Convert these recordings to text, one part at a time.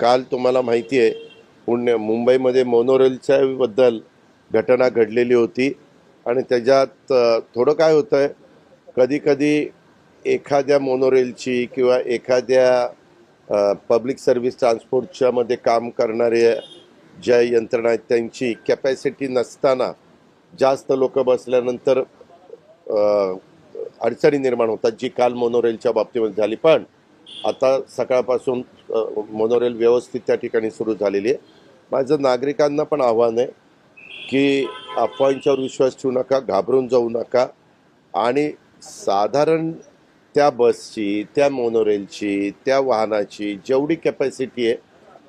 काल तुम्हाला माहिती आहे पुण्य मुंबईमध्ये मोनोरेलच्याबद्दल घटना घडलेली होती. आणि त्याच्यात थोडं काय होतं आहे कधीकधी एखाद्या मोनोरेलची किंवा एखाद्या पब्लिक सर्व्हिस ट्रान्सपोर्टच्या मध्ये काम करणारे ज्या यंत्रणा आहेत त्यांची कॅपॅसिटी नसताना जास्त लोक बसल्यानंतर अडचणी निर्माण होतात जी काल मोनोरेलच्या बाबतीमध्ये झाली. पण आता सकाळपासून मोनोरेल व्यवस्थित त्या ठिकाणी सुरू झालेली आहे. माझं नागरिकांना पण आव्हान आहे की अफवांच्यावर विश्वास ठेवू नका घाबरून जाऊ नका आणि साधारण त्या बसची त्या मोनोरेलची त्या वाहनाची जेवढी कॅपॅसिटी आहे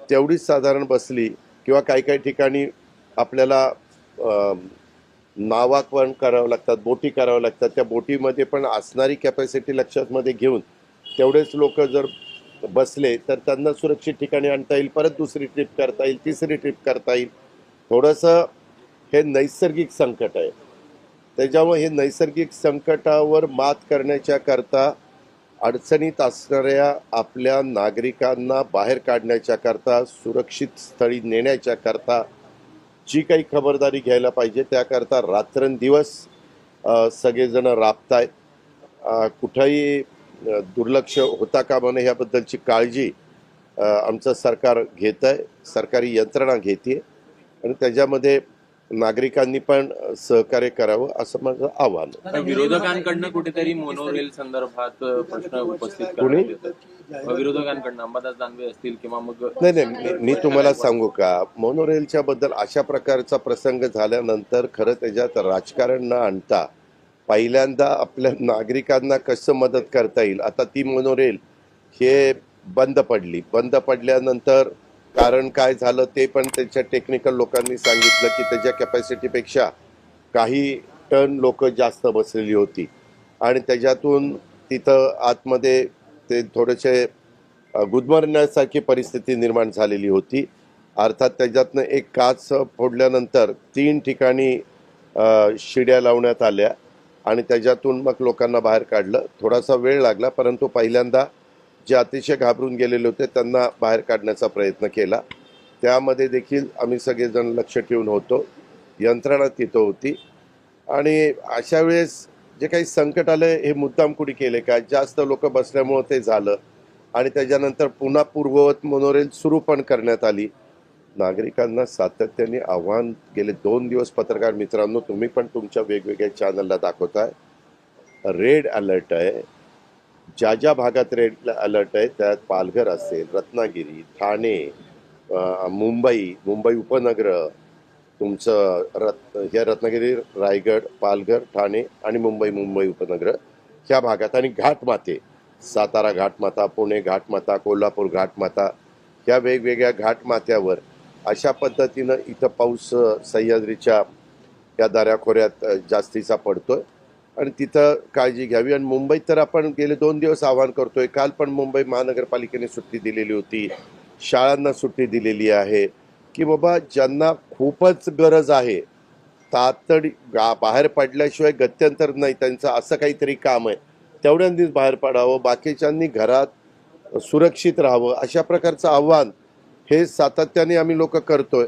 तेवढीच साधारण बसली किंवा काही काही ठिकाणी आपल्याला अम, करावं लागतात बोटी कराव्या लागतात. त्या बोटीमध्ये पण असणारी कॅपॅसिटी लक्षातमध्ये घेऊन तेवढेच लोक जर बसले तर त्यांना सुरक्षित ठिकाणी आणता येईल परत दुसरी ट्रिप करता येईल तिसरी ट्रिप करता येईल. थोडंसं हे नैसर्गिक संकट आहे. त्याच्यामुळे हे नैसर्गिक संकटावर मात करण्याच्या करता अडचणीत असणाऱ्या आपल्या नागरिकांना बाहेर काढण्याच्या करता सुरक्षित स्थळी नेण्याच्या करता जी काही खबरदारी घ्यायला पाहिजे त्याकरता रात्रंदिवस सगळेजणं सगळेजण आहेत कुठंही दुर्लक्ष होता कामा नये ह्याबद्दलची काळजी आमचं सरकार घेत आहे सरकारी यंत्रणा घेते आणि त्याच्यामध्ये नागरिकांनी पण सहकार्य करावं असं माझं आव्हान विरोधकांकडनं कुठेतरी मोनोरेल संदर्भात प्रश्न उपस्थित विरोधकांकडनं अंबादास दानवे असतील किंवा मग नाही नाही मी तुम्हाला सांगू का? मोनोरेलच्या बद्दल अशा प्रकारचा प्रसंग झाल्यानंतर खरं त्याच्यात राजकारण न आणता पहिल्यांदा आपल्या नागरिकांना कसं मदत करता येईल? आता ती मोनोरेल हे बंद पडली. बंद पडल्यानंतर कारण काय झालं ते पण त्याच्या टेक्निकल लोकांनी सांगितलं की त्याच्या कॅपॅसिटीपेक्षा काही टन लोक जास्त बसलेली होती. आणि त्याच्यातून तिथं आतमध्ये ते थोडेसे गुदमरण्यासारखी परिस्थिती निर्माण झालेली होती. अर्थात त्याच्यातनं एक काच फोडल्यानंतर तीन ठिकाणी शिड्या लावण्यात आल्या. आणि त्याच्यातून मग लोकांना बाहेर काढलं. थोडासा वेळ लागला परंतु पहिल्यांदा जे अतिशय घाबरून गेलेले होते त्यांना बाहेर काढण्याचा प्रयत्न केला. त्यामध्ये देखील आम्ही सगळेजण लक्ष ठेवून होतो. यंत्रणा तिथं होती. आणि अशा वेळेस जे काही संकट आलं हे मुद्दाम कुणी केले का? जास्त लोक बसल्यामुळं ते झालं. आणि त्याच्यानंतर पुन्हा पूर्ववत मोनोरेल सुरू पण करण्यात आली. नागरिकांना सातत्याने आव्हान गेले दोन दिवस पत्रकार मित्रांनो तुम्ही पण तुमच्या वेगवेगळ्या चॅनलला दाखवताय. रेड अलर्ट आहे. ज्या ज्या भागात रेड अलर्ट आहे त्यात पालघर असेल रत्नागिरी ठाणे मुंबई मुंबई उपनगर तुमचं रत् ह्या रत्नागिरी रायगड पालघर ठाणे आणि मुंबई मुंबई उपनगर ह्या भागात आणि घाटमाते सातारा घाटमाता पुणे घाटमाता कोल्हापूर घाटमाता ह्या वेगवेगळ्या घाटमाथ्यावर अशा पद्धतीनं इथं पाऊस सह्याद्रीच्या या दऱ्याखोऱ्यात जास्तीचा जास्तीचा पडतोय. आणि तिथं काळजी घ्यावी. आणि मुंबईत तर आपण गेले दोन दिवस आवाहन करतोय. काल पण मुंबई महानगरपालिकेने सुट्टी दिलेली होती. शाळांना सुट्टी दिलेली आहे. की बाबा ज्यांना खूपच गरज आहे तातडी गा बाहेर पडल्याशिवाय गत्यंतर नाही. त्यांचं असं काहीतरी काम आहे. तेवढ्यांनीच बाहेर पडावं. बाकीच्यांनी घरात सुरक्षित राहावं. अशा प्रकारचं आव्हान हे सातत्याने आम्ही लोक करतोय.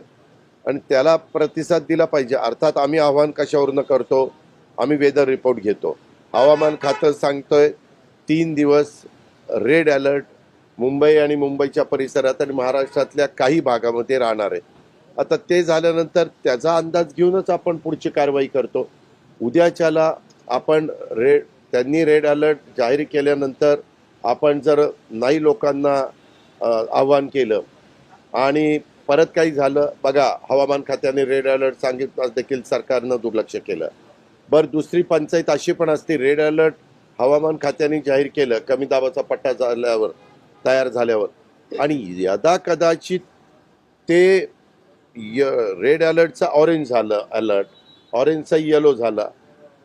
आणि त्याला प्रतिसाद दिला पाहिजे. अर्थात आम्ही आव्हान कशावरनं करतो? आम्ही वेदर रिपोर्ट घेतो. हवामान खातं सांगतोय तीन दिवस रेड अलर्ट. मुंबई आणि मुंबईच्या परिसरात आणि महाराष्ट्रातल्या काही भागामध्ये राहणार आहे. आता ते झाल्यानंतर त्याचा अंदाज घेऊनच आपण पुढची कारवाई करतो. उद्याच्याला आपण रेड त्यांनी रेड अलर्ट जाहीर केल्यानंतर आपण जर नाही लोकांना आव्हान केलं आणि परत काही झालं बघा हवामान खात्याने रेड अलर्ट सांगितलं देखील सरकारनं दुर्लक्ष केलं. बरं दुसरी पंचायत अशी पण असते रेड अलर्ट हवामान खात्याने जाहीर केलं कमी दाबाचा पट्टा झाल्यावर तयार झाल्यावर. आणि यदा कदाचित ते य रेड अलर्टचा ऑरेंज झालं अलर्ट ऑरेंजचा येलो झाला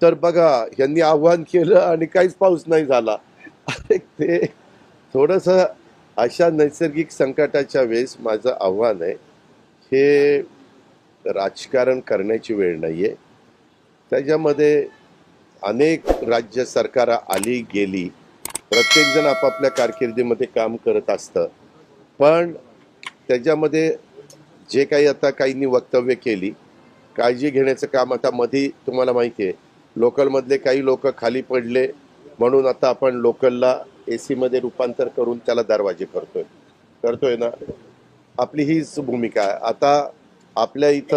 तर बघा यांनी आव्हान केलं आणि काहीच पाऊस नाही झाला. अरे ते थोडंसं अशा नैसर्गिक संकटाच्या वेळेस माझं आव्हान आहे हे राजकारण करण्याची वेळ नाही आहे त्याच्यामध्ये अनेक राज्य सरकार आली गेली. प्रत्येकजण आपापल्या कारकिर्दीमध्ये काम करत असतं. पण त्याच्यामध्ये जे काही आता काहींनी वक्तव्य केली काळजी घेण्याचं काम आता मध्ये तुम्हाला माहिती आहे. लोकलमधले काही लोक खाली पडले म्हणून आता आपण लोकलला ए सीमध्ये रूपांतर करून त्याला दरवाजे करतोय. करतोय ना? आपली हीच भूमिका आहे. आता आपल्या इथं